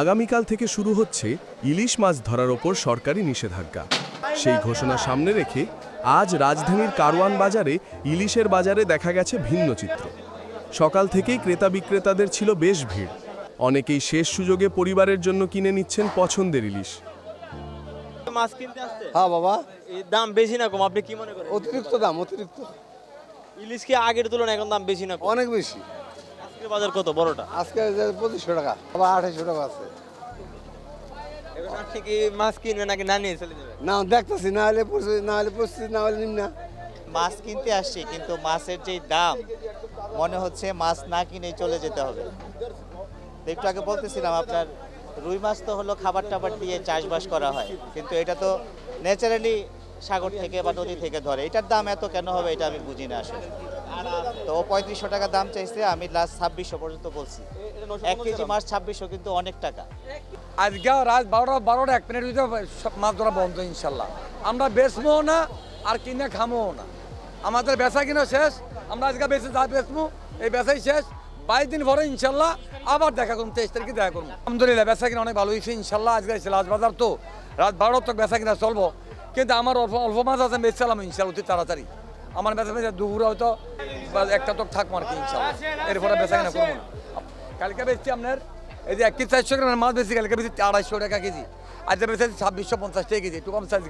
আগামীকাল থেকে শুরু হচ্ছে ইলিশ মাছ ধরার ওপর সরকারি নিষেধাজ্ঞা। সেই ঘোষণা সামনে রেখে আজ রাজধানীর কারওয়ান বাজারে ইলিশের বাজারে দেখা গেছে ভিন্ন চিত্র। সকাল থেকেই ক্রেতা বিক্রেতাদের ছিল বেশ ভিড়। অনেকেই শেষ সুযোগে পরিবারের জন্য কিনে নিচ্ছেন পছন্দের ইলিশ। মাছ কিনতে আসছে? হ্যাঁ বাবা। দাম বেশি না কম আপনি কি মনে করেন? অতিরিক্ত দাম অতিরিক্ত। ইলিশ কি আগের তুলনায় এখন দাম বেশি না কম? অনেক বেশি। আজকে বাজার কত বড়টা? আজকে যে পঁচিশশো টাকা আবার আঠাইশশো টাকা আছে। এখন আপনি কি মাছ কিনবেন নাকি না নিয়ে চলে যাবেন না দেখতেছি না হলে পরিস্থিতি না হলে পরিস্থিতি না হলে নিম না। মাছ কিনতে আসছি কিন্তু মাছের যেই দাম মনে হচ্ছে মাছ না কিনেই চলে যেতে হবে। একটু আগে বলতেছিলাম আপনার রুই মাছ তো হলো খাবার টাবার দিয়ে চাষবাস করা হয় কিন্তু এটা তো ন্যাচারালি সাগর থেকে বা নদী থেকে ধরে। এটার দাম এত কেন হবে এটা আমি বুঝি না আসলে। তো পঁয়ত্রিশশো টাকা দাম চাইছে আমি লাস্ট ছাব্বিশশো পর্যন্ত বলছি। এক কেজি মাছ ছাব্বিশশো কিন্তু অনেক টাকা। আজকে রাত বারোটা বারোটা এক মিনিট ভিতরে মাছ ধরা বন্ধ ইনশাল্লাহ। আমরা বেচবো না আর কিনে খামো না। আমাদের বেচা কিনা শেষ আমরা আজকে বেঁচে যা বেচবো এই বেচাই শেষ। বাইশ দিন পরে ইনশাল্লাহ আবার দেখা করুন তেইশ তারিখে দেখা করুন আলহামদুলিল্লাহ বেচা কিনা অনেক ভালো হয়েছে ইনশাল্লাহ আজকে এসে লাজ বাজার তো। রাত বারোটা তো বেচা কিনা চলবো। কিন্তু আমার অল্প অল্প মাছ আছে বেচছিলাম ইনশাল্লাহ অতি তাড়াতাড়ি। আমার বেচা বেচা দুপুরে হয়তো বা একটা তো থাকব আর কি ইনশাল্লাহ এরপরে বেচা কিনা করব কালকে বেচছি আপনার, এই যে এক কেজি চারশো গ্রামের মাছ বেশি কালকে বেশি আড়াইশো টাকা কেজি। আজ বেশি ছাব্বিশশো পঞ্চাশ টাকা কেজি। একটু কম সাইজ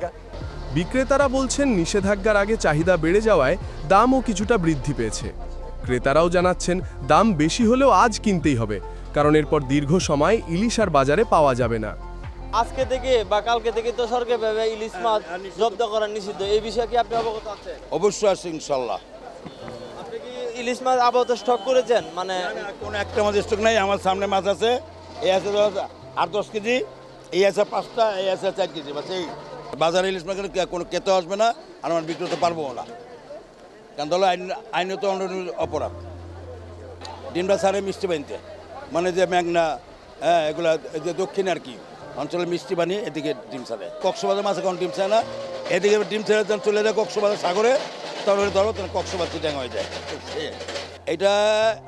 বিক্রেতারা বলছেন, নিষেধাজ্ঞার আগে চাহিদা বেড়ে যাওয়ায় দামও কিছুটা বৃদ্ধি পেয়েছে। ক্রেতারাও জানাচ্ছেন, দাম বেশি হলেও আজ কিনতেই হবে, কারণ এরপর দীর্ঘ সময় ইলিশ আর বাজারে পাওয়া যাবে না। আজকে থেকে বা কালকে থেকে তো সরকার ভাবে ইলিশ মাছ জব্দ করা নিষিদ্ধ। এই বিষয়ে কি আপনি অবগত আছেন? অবশ্যই আছে ইনশাল্লাহ আপনি কি ইলিশ মাছ আপাতত স্টক করেছেন? মানে কোনো একটা মাছ স্টক নাই আমার সামনে মাছ আছে। এই আছে আট দশ কেজি এই আছে পাঁচটা এই আছে চার কেজি বাস এই। বাজারে ইলিশ মাছ কোনো খেতে আসবে না আর আমার বিক্রি করতে পারব না। কারণ তাহলে আইন আইনত অপরাধ। ডিমটা সারে মিষ্টি বানিতে। মানে যে মেঘনা হ্যাঁ এগুলা এই যে দক্ষিণ আর কি। অঞ্চলে মিষ্টি বানিয়ে এদিকে ডিম ছাড়ে। কক্সবাজার মাছ এখন ডিম ছাড়ে না। এদিকে ডিম ছেড়ে যখন চলে যায় কক্সবাজার সাগরে তারপরে ধরো তখন কক্সবাজার চিটাং হয়ে যায়। এটা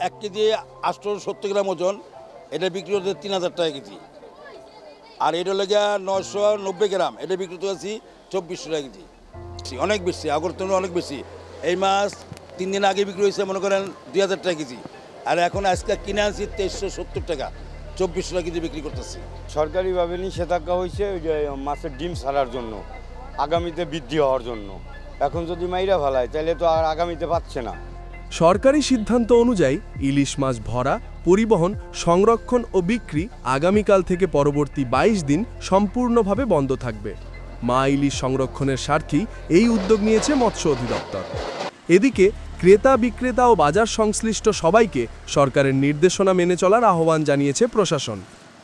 এক কেজি আটশো সত্তর গ্রাম ওজন। এটা বিক্রি হচ্ছে তিন হাজার টাকা কেজি। আর এটা লেগে নয়শো নব্বই গ্রাম। এটা বিক্রি করছি চব্বিশশো টাকা কেজি। অনেক বেশি আগর তুলনায় অনেক বেশি। এই মাছ তিন দিন আগে বিক্রি হয়েছে, মনে করেন দুই হাজার টাকা কেজি। আর এখন আজকে কিনে আনছি তেইশশো সত্তর টাকা। চব্বিশশো টাকা কেজি বিক্রি করতেছি। সরকারিভাবে নিষেধাজ্ঞা হয়েছে ওই যে মাছের ডিম ছাড়ার জন্য আগামীতে বৃদ্ধি হওয়ার জন্য। এখন যদি মাইরা ভালায় তাহলে তো আর আগামীতে পাচ্ছে না। সরকারি সিদ্ধান্ত অনুযায়ী ইলিশ মাছ ভরা পরিবহন সংরক্ষণ ও বিক্রি আগামীকাল থেকে পরবর্তী ২২ দিন সম্পূর্ণভাবে বন্ধ থাকবে। মা ইলিশ সংরক্ষণের স্বার্থেই এই উদ্যোগ নিয়েছে মৎস্য অধিদপ্তর। এদিকে ক্রেতা বিক্রেতা ও বাজার সংশ্লিষ্ট সবাইকে সরকারের নির্দেশনা মেনে চলার আহ্বান জানিয়েছে প্রশাসন।